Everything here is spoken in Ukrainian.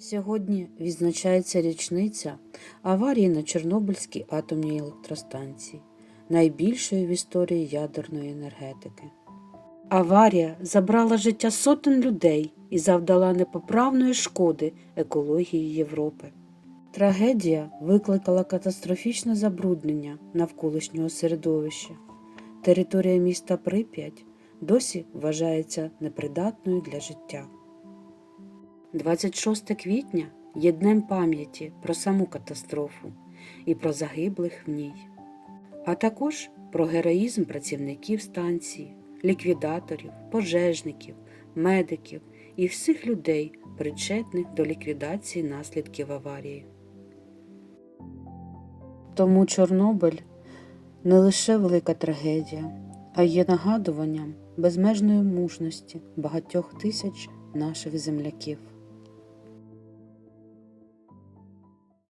Сьогодні відзначається річниця аварії на Чорнобильській атомній електростанції, найбільшої в історії ядерної енергетики. Аварія забрала життя сотень людей і завдала непоправної шкоди екології Європи. Трагедія викликала катастрофічне забруднення навколишнього середовища. Територія міста Прип'ять досі вважається непридатною для життя. 26 квітня є днем пам'яті про саму катастрофу і про загиблих в ній, а також про героїзм працівників станції, ліквідаторів, пожежників, медиків і всіх людей, причетних до ліквідації наслідків аварії. Тому Чорнобиль не лише велика трагедія, а є нагадуванням безмежної мужності багатьох тисяч наших земляків.